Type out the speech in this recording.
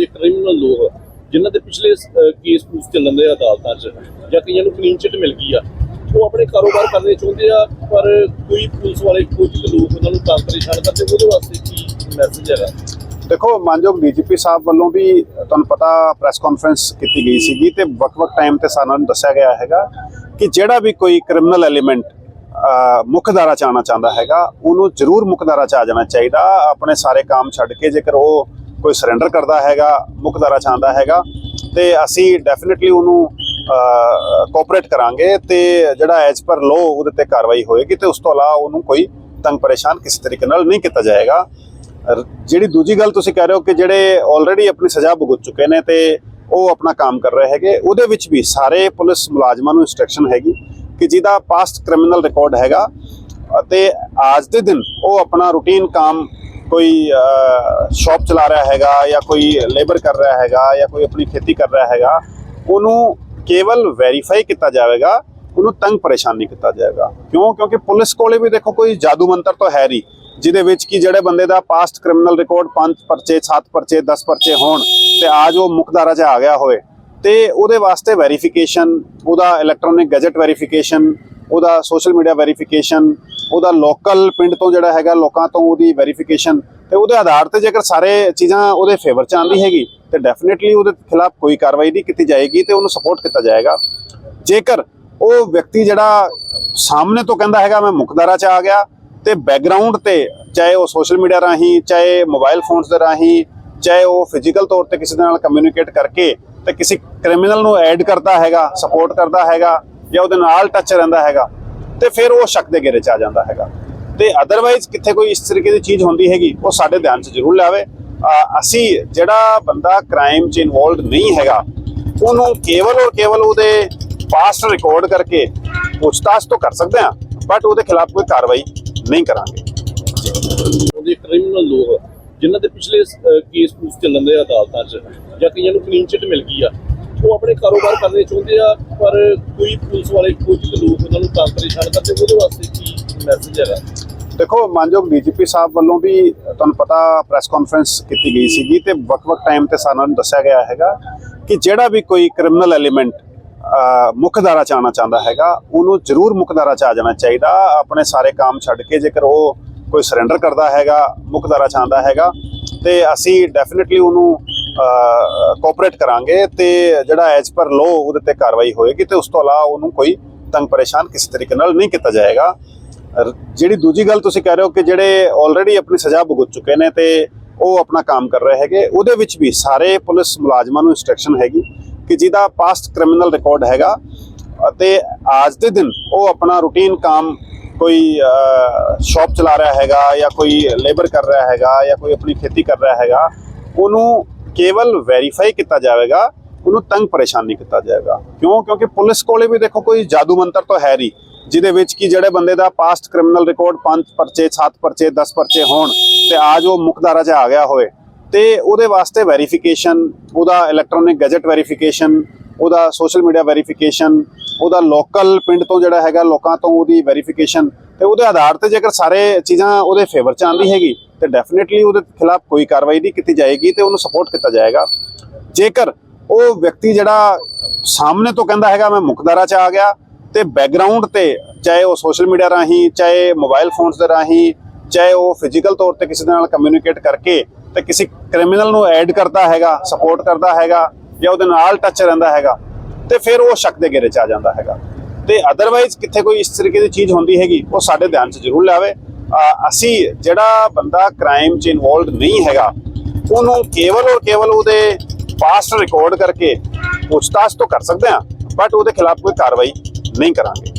ਦੇ ਕ੍ਰਿਮੀਨਲ ਲੋਕ ਜਿਨ੍ਹਾਂ ਦੇ ਪਿਛਲੇ ਕੇਸ ਪੂਸ ਚੱਲਣ ਦੇ ਅਦਾਲਤਾਂ 'ਚ ਜਾਂ ਕਈਆਂ ਨੂੰ ਕਲੀਨ ਚਿੱਟ ਮਿਲ ਗਈ ਆ, ਉਹ ਆਪਣੇ ਕਾਰੋਬਾਰ ਕਰਨੇ ਚਾਹੁੰਦੇ ਆ, ਪਰ ਕੋਈ ਪੁਲਿਸ ਵਾਲੇ, ਕੁਝ ਲੋਕ ਉਹਨਾਂ ਨੂੰ ਤੰਗ ਪਰੇਸ਼ਾਨ ਕਰਦੇ, ਉਹਦੇ ਵਾਸਤੇ ਕੀ ਮੈਸੇਜ ਹੈਗਾ? ਦੇਖੋ, ਮਾਨਯੋਗ ਡੀਜੀਪੀ ਸਾਹਿਬ ਵੱਲੋਂ ਵੀ ਤੁਹਾਨੂੰ ਪਤਾ ਪ੍ਰੈਸ ਕਾਨਫਰੰਸ ਕੀਤੀ ਗਈ ਸੀਗੀ ਤੇ ਵੱਖ-ਵੱਖ ਟਾਈਮ ਤੇ ਸਾਨੂੰ ਦੱਸਿਆ ਗਿਆ ਹੈਗਾ ਕਿ ਜਿਹੜਾ ਵੀ ਕੋਈ ਕ੍ਰਿਮੀਨਲ ਐਲੀਮੈਂਟ ਮੁੱਖ ਧਾਰਾ ਚ ਆਉਣਾ ਚਾਹੁੰਦਾ ਹੈਗਾ, ਉਹਨੂੰ ਜ਼ਰੂਰ ਮੁੱਖ ਧਾਰਾ ਚ ਆ ਜਾਣਾ ਚਾਹੀਦਾ। ਆਪਣੇ ਸਾਰੇ ਕੰਮ ਛੱਡ ਕੇ ਜੇਕਰ ਉਹ ਕੋਈ ਸਰੈਂਡਰ ਕਰਦਾ ਹੈਗਾ ਮੁੱਖ ਧਾਰਾ ਚ ਆਉਂਦਾ ਹੈਗਾ, ਤੇ ਅਸੀਂ ਡੈਫੀਨਿਟਲੀ ਉਹਨੂੰ ਕੋਆਪਰੇਟ ਕਰਾਂਗੇ ਤੇ ਜਿਹੜਾ ਐਜ ਪਰ ਲੋ ਉਹਦੇ ਤੇ ਕਾਰਵਾਈ ਹੋਏਗੀ ਤੇ ਉਸ ਤੋਂ ਇਲਾਵਾ ਉਹਨੂੰ ਕੋਈ ਤੰਗ ਪਰੇਸ਼ਾਨ ਕਿਸੇ ਤਰੀਕੇ ਨਾਲ ਨਹੀਂ ਕੀਤਾ ਜਾਏਗਾ। ਜਿਹੜੀ ਦੂਜੀ ਗੱਲ ਤੁਸੀਂ ਕਹਿ ਰਹੇ ਹੋ ਕਿ ਜਿਹੜੇ ਆਲਰੇਡੀ ਆਪਣੀ ਸਜ਼ਾ ਭੁਗਤ ਚੁੱਕੇ ਨੇ ਤੇ ਉਹ ਆਪਣਾ ਕੰਮ ਕਰ ਰਹੇ ਹੈਗੇ, ਉਹਦੇ ਵਿੱਚ ਵੀ ਸਾਰੇ ਪੁਲਿਸ ਮੁਲਾਜ਼ਮਾਂ ਨੂੰ ਇਨਸਟਰਕਸ਼ਨ ਹੈਗੀ ਕਿ ਜਿਹਦਾ ਪਾਸਟ ਕ੍ਰਿਮੀਨਲ ਰਿਕਾਰਡ ਹੈਗਾ, ਅਤੇ ਅੱਜ ਦੇ ਦਿਨ ਉਹ ਆਪਣਾ ਰੂਟੀਨ ਕੰਮ ਕੋਈ ਸ਼ਾਪ ਚਲਾ ਰਿਹਾ ਹੈਗਾ ਜਾਂ ਕੋਈ ਲੇਬਰ ਕਰ ਰਿਹਾ ਹੈਗਾ ਜਾਂ ਕੋਈ ਆਪਣੀ ਖੇਤੀ ਕਰ ਰਿਹਾ ਹੈਗਾ, ਉਹਨੂੰ ਕੇਵਲ ਵੈਰੀਫਾਈ ਕੀਤਾ ਜਾਵੇਗਾ, ਉਹਨੂੰ ਤੰਗ ਪਰੇਸ਼ਾਨ ਨਹੀਂ ਕੀਤਾ ਜਾਏਗਾ ਕਿਉਂ? ਕਿਉਂਕਿ ਪੁਲਿਸ ਕੋਲੇ ਵੀ ਦੇਖੋ ਕੋਈ ਜਾਦੂ ਮੰਤਰ ਤਾਂ ਹੈ ਨਹੀਂ, ਜਿਹਦੇ ਵਿੱਚ ਕਿ ਜਿਹੜੇ ਬੰਦੇ ਦਾ ਪਾਸਟ ਕ੍ਰਿਮੀਨਲ ਰਿਕਾਰਡ 5 ਪਰਚੇ 7 ਪਰਚੇ 10 ਪਰਚੇ ਹੋਣ ਤੇ ਆਜ ਉਹ ਮੁਕਦਾਰਾ 'ਚ ਆ ਗਿਆ ਹੋਵੇ, ਤੇ ਉਹਦੇ ਵਾਸਤੇ ਵੈਰੀਫਿਕੇਸ਼ਨ ਉਹਦਾ ਇਲੈਕਟ੍ਰੋਨਿਕ ਗੈਜਟ ਵੈਰੀਫਿਕੇਸ਼ਨ ਉਹਦਾ ਸੋਸ਼ਲ ਮੀਡੀਆ ਵੈਰੀਫਿਕੇਸ਼ਨ ਉਹਦਾ ਲੋਕਲ ਪਿੰਡ ਤੋਂ ਜਿਹੜਾ ਹੈਗਾ ਲੋਕਾਂ ਤੋਂ ਉਹਦੀ ਵੈਰੀਫਿਕੇਸ਼ਨ ਤੇ ਉਹਦੇ ਆਧਾਰ ਤੇ ਜੇਕਰ ਸਾਰੇ ਚੀਜ਼ਾਂ ਉਹਦੇ ਫੇਵਰ ਚ ਆਂਦੀ ਹੈਗੀ, ਤੇ ਡੈਫੀਨਿਟਲੀ ਉਹਦੇ ਖਿਲਾਫ ਕੋਈ ਕਾਰਵਾਈ ਨਹੀਂ ਕੀਤੀ ਜਾਏਗੀ ਤੇ ਉਹਨੂੰ ਸਪੋਰਟ ਕੀਤਾ ਜਾਏਗਾ। ਜੇਕਰ ਉਹ ਵਿਅਕਤੀ ਜਿਹੜਾ ਸਾਹਮਣੇ ਤੋਂ ਕਹਿੰਦਾ ਹੈਗਾ, ਮੈਂ ਮੁਕਦਾਰਾ ਚ ਆ ਗਿਆ, ਤੇ ਬੈਕਗ੍ਰਾਉਂਡ ਤੇ ਚਾਹੇ ਉਹ ਸੋਸ਼ਲ ਮੀਡੀਆ ਰਾਹੀਂ, ਚਾਹੇ ਮੋਬਾਈਲ ਫੋਨਸ ਦੇ ਰਾਹੀਂ, ਚਾਹੇ ਉਹ ਫਿਜ਼ੀਕਲ ਤੌਰ ਤੇ ਕਿਸੇ ਦੇ ਨਾਲ ਕਮਿਊਨੀਕੇਟ ਕਰਕੇ ਤੇ ਕਿਸੇ ਕ੍ਰਿਮੀਨਲ ਨੂੰ ਐਡ ਕਰਦਾ ਹੈਗਾ ਸਪੋਰਟ ਕਰਦਾ ਹੈਗਾ ਜਾਂ ਉਹਦੇ ਨਾਲ ਟੱਚ ਰਹਿੰਦਾ ਹੈਗਾ ਤੇ ਫਿਰ ਉਹ ਸ਼ੱਕ ਦੇ ਘੇਰੇ ਚ ਆ ਜਾਂਦਾ ਹੈਗਾ। ਤੇ ਅਦਰਵਾਈਜ਼ ਕਿੱਥੇ ਕੋਈ ਇਸ ਤਰੀਕੇ ਦੀ ਚੀਜ਼ ਹੁੰਦੀ ਹੈਗੀ, ਉਹ ਸਾਡੇ ਧਿਆਨ 'ਚ ਜ਼ਰੂਰ ਲਿਆਵੇ। ਅਸੀਂ ਜਿਹੜਾ ਬੰਦਾ ਕ੍ਰਾਈਮ 'ਚ ਇਨਵੋਲਡ ਨਹੀਂ ਹੈਗਾ, ਉਹਨੂੰ ਕੇਵਲ ਔਰ ਕੇਵਲ ਉਹਦੇ ਪਾਸਟ ਰਿਕਾਰਡ ਕਰਕੇ ਪੁੱਛਤਾਛ ਤਾਂ ਕਰ ਸਕਦੇ ਹਾਂ ਬਟ ਉਹਦੇ ਖਿਲਾਫ ਕੋਈ ਕਾਰਵਾਈ ਨਹੀਂ ਕਰਾਂਗੇ। ਉਹਦੇ ਕ੍ਰਿਮੀਨਲ ਲੋਕ ਜਿਨ੍ਹਾਂ ਦੇ ਪਿਛਲੇ ਕੇਸ ਪੂਸ ਚੱਲਣ ਦੇ ਅਦਾਲਤਾਂ 'ਚ, ਜਾਂ ਕਈਆਂ ਨੂੰ ਕਲੀਨ ਚਿੱਟ ਮਿਲ ਗਈ ਆ ਉਹ ਆਪਣੇ ਕਾਰੋਬਾਰ ਕਰਨੇ ਚਾਹੁੰਦੇ ਆ, ਪਰ ਕੋਈ ਪੁਲਿਸ ਵਾਲੇ ਕੁਝ ਲੋਕ ਉਹਨਾਂ ਨੂੰ ਤੰਗ ਪਰੇਸ਼ਾਨ ਕਰਦੇ ਉਹਦੇ ਵਾਸਤੇ ਕੀ ਮੈਸੇਜ ਹੈਗਾ? ਦੇਖੋ, ਮਾਨਯੋਗ ਡੀਜੀਪੀ ਸਾਹਿਬ ਵੱਲੋਂ ਵੀ ਤੁਹਾਨੂੰ ਪਤਾ ਪ੍ਰੈਸ ਕਾਨਫਰੰਸ ਕੀਤੀ ਗਈ ਸੀਗੀ ਤੇ ਵੱਖ-ਵੱਖ ਟਾਈਮ ਤੇ ਸਾਨੂੰ ਦੱਸਿਆ ਗਿਆ ਹੈਗਾ ਕਿ ਜਿਹੜਾ ਵੀ ਕੋਈ ਕ੍ਰਿਮੀਨਲ ਐਲੀਮੈਂਟ ਮੁੱਖ ਧਾਰਾ ਚ ਆਉਣਾ ਚਾਹੁੰਦਾ ਹੈਗਾ, ਉਹਨੂੰ ਜ਼ਰੂਰ ਮੁੱਖ ਧਾਰਾ ਚ ਆ ਜਾਣਾ ਚਾਹੀਦਾ। ਆਪਣੇ ਸਾਰੇ ਕੰਮ ਛੱਡ ਕੇ ਜੇਕਰ ਉਹ ਕੋਈ ਸਰੈਂਡਰ ਕਰਦਾ ਹੈਗਾ, ਮੁੱਖ ਧਾਰਾ ਚ ਆਉਂਦਾ ਹੈਗਾ, ਤੇ ਅਸੀਂ ਡੈਫੀਨਿਟਲੀ ਉਹਨੂੰ ਕੋਆਪਰੇਟ ਕਰਾਂਗੇ ਤੇ ਜਿਹੜਾ ਐਜ ਪਰ ਲੋ ਉਹਦੇ ਤੇ ਕਾਰਵਾਈ ਹੋਏਗੀ ਤੇ ਉਸ ਤੋਂ ਇਲਾਵਾ ਉਹਨੂੰ ਕੋਈ ਤੰਗ ਪਰੇਸ਼ਾਨ ਕਿਸੇ ਤਰੀਕੇ ਨਾਲ ਨਹੀਂ ਕੀਤਾ ਜਾਏਗਾ। ਜਿਹੜੀ ਦੂਜੀ ਗੱਲ ਤੁਸੀਂ ਕਹਿ ਰਹੇ ਹੋ ਕਿ ਜਿਹੜੇ ਆਲਰੇਡੀ ਆਪਣੀ ਸਜ਼ਾ ਭੁਗਤ ਚੁੱਕੇ ਨੇ ਤੇ ਉਹ ਆਪਣਾ ਕੰਮ ਕਰ ਰਹੇ ਹੈਗੇ, ਉਹਦੇ ਵਿੱਚ ਵੀ ਸਾਰੇ ਪੁਲਿਸ ਮੁਲਾਜ਼ਮਾਂ ਨੂੰ ਇਨਸਟਰਕਸ਼ਨ ਹੈਗੀ ਕਿ ਜਿਹਦਾ ਪਾਸਟ ਕ੍ਰਿਮੀਨਲ ਰਿਕਾਰਡ ਹੈਗਾ ਅਤੇ ਅੱਜ ਦੇ ਦਿਨ ਉਹ ਆਪਣਾ ਰੂਟੀਨ ਕੰਮ ਕੋਈ ਸ਼ਾਪ ਚਲਾ ਰਿਹਾ ਹੈਗਾ ਜਾਂ ਕੋਈ ਲੇਬਰ ਕਰ ਰਿਹਾ ਹੈਗਾ ਜਾਂ ਕੋਈ ਆਪਣੀ ਖੇਤੀ ਕਰ ਰਿਹਾ ਹੈਗਾ, ਉਹਨੂੰ ਕੇਵਲ ਵੈਰੀਫਾਈ ਕੀਤਾ ਜਾਵੇਗਾ, ਉਹਨੂੰ ਤੰਗ ਪਰੇਸ਼ਾਨ ਨਹੀਂ ਕੀਤਾ ਜਾਏਗਾ ਕਿਉਂ? ਕਿਉਂਕਿ ਪੁਲਿਸ ਕੋਲੇ ਵੀ ਦੇਖੋ ਕੋਈ ਜਾਦੂ ਮੰਤਰ ਤਾਂ ਹੈ ਨਹੀਂ, ਜਿਹਦੇ ਵਿੱਚ ਕਿ ਜਿਹੜੇ ਬੰਦੇ ਦਾ ਪਾਸਟ ਕ੍ਰਿਮੀਨਲ ਰਿਕਾਰਡ 5 ਪਰਚੇ 7 ਪਰਚੇ 10 ਪਰਚੇ ਹੋਣ ਤੇ ਅੱਜ ਉਹ ਮੁਕਦਾਰਾ 'ਚ ਆ ਗਿਆ ਹੋਵੇ, ਤੇ ਉਹਦੇ ਵਾਸਤੇ ਵੈਰੀਫਿਕੇਸ਼ਨ ਉਹਦਾ ਇਲੈਕਟ੍ਰੋਨਿਕ ਗੈਜਟ ਵੈਰੀਫਿਕੇਸ਼ਨ ਉਹਦਾ ਸੋਸ਼ਲ ਮੀਡੀਆ ਵੈਰੀਫਿਕੇਸ਼ਨ ਉਹਦਾ ਲੋਕਲ ਪਿੰਡ ਤੋਂ ਜਿਹੜਾ ਹੈਗਾ, ਲੋਕਾਂ ਤੋਂ ਉਹਦੀ ਵੈਰੀਫਿਕੇਸ਼ਨ ਤੇ ਉਹਦੇ ਆਧਾਰ ਤੇ ਜੇਕਰ ਸਾਰੇ ਚੀਜ਼ਾਂ ਉਹਦੇ ਫੇਵਰ ਚ ਆਂਦੀ ਹੈਗੀ, ਤੇ ਡੈਫੀਨਿਟਲੀ ਉਹਦੇ ਖਿਲਾਫ ਕੋਈ ਕਾਰਵਾਈ ਨਹੀਂ ਕੀਤੀ ਜਾਏਗੀ ਤੇ ਉਹਨੂੰ ਸਪੋਰਟ ਕੀਤਾ ਜਾਏਗਾ। ਜੇਕਰ ਉਹ ਵਿਅਕਤੀ ਜਿਹੜਾ ਸਾਹਮਣੇ ਤੋਂ ਕਹਿੰਦਾ ਹੈਗਾ, ਮੈਂ ਮੁਕਦਾਰਾ ਚ ਆ ਗਿਆ, ਤੇ ਬੈਕਗ੍ਰਾਉਂਡ ਤੇ ਚਾਹੇ ਉਹ ਸੋਸ਼ਲ ਮੀਡੀਆ ਰਾਹੀਂ, ਚਾਹੇ ਮੋਬਾਈਲ ਫੋਨਸ ਦੇ ਰਾਹੀਂ, ਚਾਹੇ ਉਹ ਫਿਜ਼ੀਕਲ ਤੌਰ ਤੇ ਕਿਸੇ ਦੇ ਨਾਲ ਕਮਿਊਨੀਕੇਟ ਕਰਕੇ ਤੇ ਕਿਸੇ ਕ੍ਰਿਮੀਨਲ ਨੂੰ ਐਡ ਕਰਦਾ ਹੈਗਾ ਸਪੋਰਟ ਕਰਦਾ ਹੈਗਾ ਜਾਂ ਉਹਦੇ ਨਾਲ ਟੱਚ ਰਹਿੰਦਾ ਹੈਗਾ, ਤੇ ਫਿਰ ਉਹ ਸ਼ੱਕ ਦੇ ਘੇਰੇ ਚ ਆ ਜਾਂਦਾ ਹੈਗਾ। ਤੇ ਅਦਰਵਾਈਜ਼ ਕਿੱਥੇ ਕੋਈ ਇਸ ਤਰੀਕੇ ਦੀ ਚੀਜ਼ ਹੁੰਦੀ ਹੈਗੀ, ਉਹ ਸਾਡੇ ਧਿਆਨ 'ਚ ਜ਼ਰੂਰ ਲਿਆਵੇ। ਅਸੀਂ ਜਿਹੜਾ ਬੰਦਾ ਕ੍ਰਾਈਮ 'ਚ ਇਨਵੋਲਡ ਨਹੀਂ ਹੈਗਾ, ਉਹਨੂੰ ਕੇਵਲ ਔਰ ਕੇਵਲ ਉਹਦੇ ਪਾਸਟ ਰਿਕਾਰਡ ਕਰਕੇ ਪੁੱਛਤਾਛ ਤੋਂ ਕਰ ਸਕਦੇ ਹਾਂ ਬਟ ਉਹਦੇ ਖਿਲਾਫ ਕੋਈ ਕਾਰਵਾਈ ਨਹੀਂ ਕਰਾਂਗੇ।